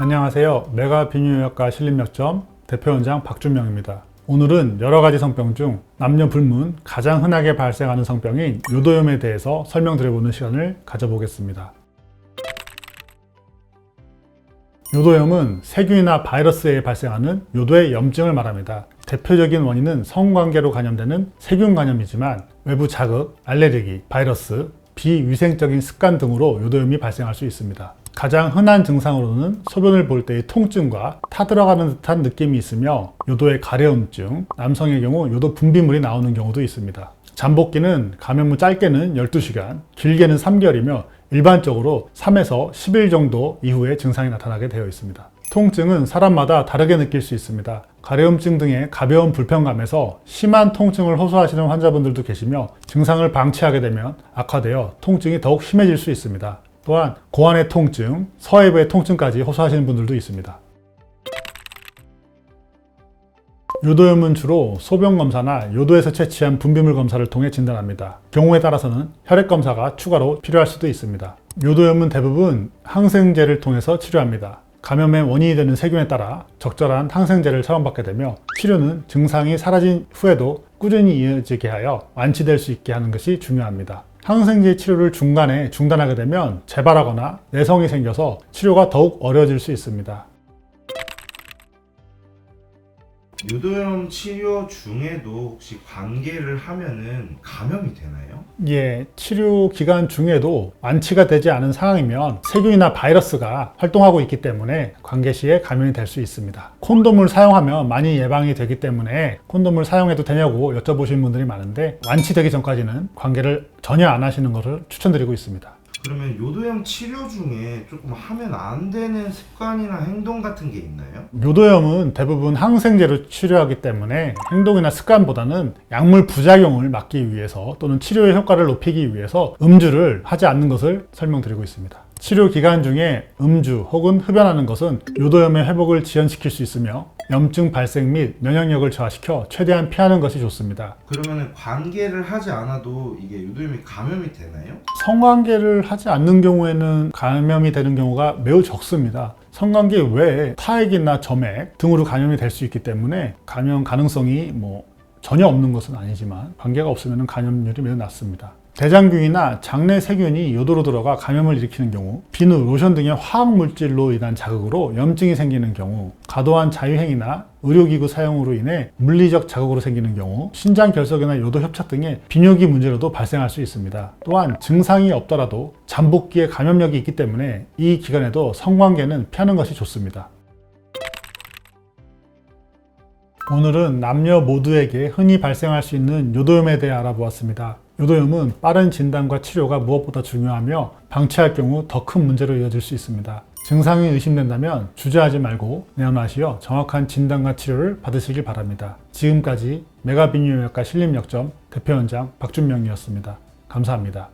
안녕하세요. 메가 비뇨기과 신림역점 대표원장 박준명입니다. 오늘은 여러 가지 성병 중 남녀 불문 가장 흔하게 발생하는 성병인 요도염에 대해서 설명드려보는 시간을 가져보겠습니다. 요도염은 세균이나 바이러스에 발생하는 요도의 염증을 말합니다. 대표적인 원인은 성관계로 감염되는 세균 감염이지만 외부 자극, 알레르기, 바이러스, 비위생적인 습관 등으로 요도염이 발생할 수 있습니다. 가장 흔한 증상으로는 소변을 볼 때의 통증과 타들어가는 듯한 느낌이 있으며 요도의 가려움증, 남성의 경우 요도 분비물이 나오는 경우도 있습니다. 잠복기는 감염 후 짧게는 12시간, 길게는 3개월이며 일반적으로 3에서 10일 정도 이후에 증상이 나타나게 되어 있습니다. 통증은 사람마다 다르게 느낄 수 있습니다. 가려움증 등의 가벼운 불편감에서 심한 통증을 호소하시는 환자분들도 계시며 증상을 방치하게 되면 악화되어 통증이 더욱 심해질 수 있습니다. 또한 고환의 통증, 서해부의 통증까지 호소하시는 분들도 있습니다. 요도염은 주로 소변 검사나 요도에서 채취한 분비물 검사를 통해 진단합니다. 경우에 따라서는 혈액 검사가 추가로 필요할 수도 있습니다. 요도염은 대부분 항생제를 통해서 치료합니다. 감염의 원인이 되는 세균에 따라 적절한 항생제를 처방받게 되며 치료는 증상이 사라진 후에도 꾸준히 이어지게 하여 완치될 수 있게 하는 것이 중요합니다. 항생제 치료를 중간에 중단하게 되면 재발하거나 내성이 생겨서 치료가 더욱 어려워질 수 있습니다. 유도염 치료 중에도 혹시 관계를 하면은 감염이 되나요? 예, 치료 기간 중에도 완치가 되지 않은 상황이면 세균이나 바이러스가 활동하고 있기 때문에 관계 시에 감염이 될 수 있습니다. 콘돔을 사용하면 많이 예방이 되기 때문에 콘돔을 사용해도 되냐고 여쭤보시는 분들이 많은데 완치되기 전까지는 관계를 전혀 안 하시는 것을 추천드리고 있습니다. 그러면 요도염 치료 중에 조금 하면 안 되는 습관이나 행동 같은 게 있나요? 요도염은 대부분 항생제로 치료하기 때문에 행동이나 습관보다는 약물 부작용을 막기 위해서 또는 치료의 효과를 높이기 위해서 음주를 하지 않는 것을 설명드리고 있습니다. 치료 기간 중에 음주 혹은 흡연하는 것은 요도염의 회복을 지연시킬 수 있으며 염증 발생 및 면역력을 저하시켜 최대한 피하는 것이 좋습니다. 그러면 관계를 하지 않아도 이게 요도염이 감염이 되나요? 성관계를 하지 않는 경우에는 감염이 되는 경우가 매우 적습니다. 성관계 외에 타액이나 점액 등으로 감염이 될 수 있기 때문에 감염 가능성이 뭐 전혀 없는 것은 아니지만 관계가 없으면 감염률이 매우 낮습니다. 대장균이나 장내 세균이 요도로 들어가 감염을 일으키는 경우, 비누, 로션 등의 화학 물질로 인한 자극으로 염증이 생기는 경우, 과도한 자유행위나 의료기구 사용으로 인해 물리적 자극으로 생기는 경우, 신장 결석이나 요도 협착 등의 비뇨기 문제로도 발생할 수 있습니다. 또한 증상이 없더라도 잠복기에 감염력이 있기 때문에 이 기간에도 성관계는 피하는 것이 좋습니다. 오늘은 남녀 모두에게 흔히 발생할 수 있는 요도염에 대해 알아보았습니다. 요도염은 빠른 진단과 치료가 무엇보다 중요하며 방치할 경우 더 큰 문제로 이어질 수 있습니다. 증상이 의심된다면 주저하지 말고 내원하시어 정확한 진단과 치료를 받으시길 바랍니다. 지금까지 메가비뇨기과 신림역점 대표원장 박준명이었습니다. 감사합니다.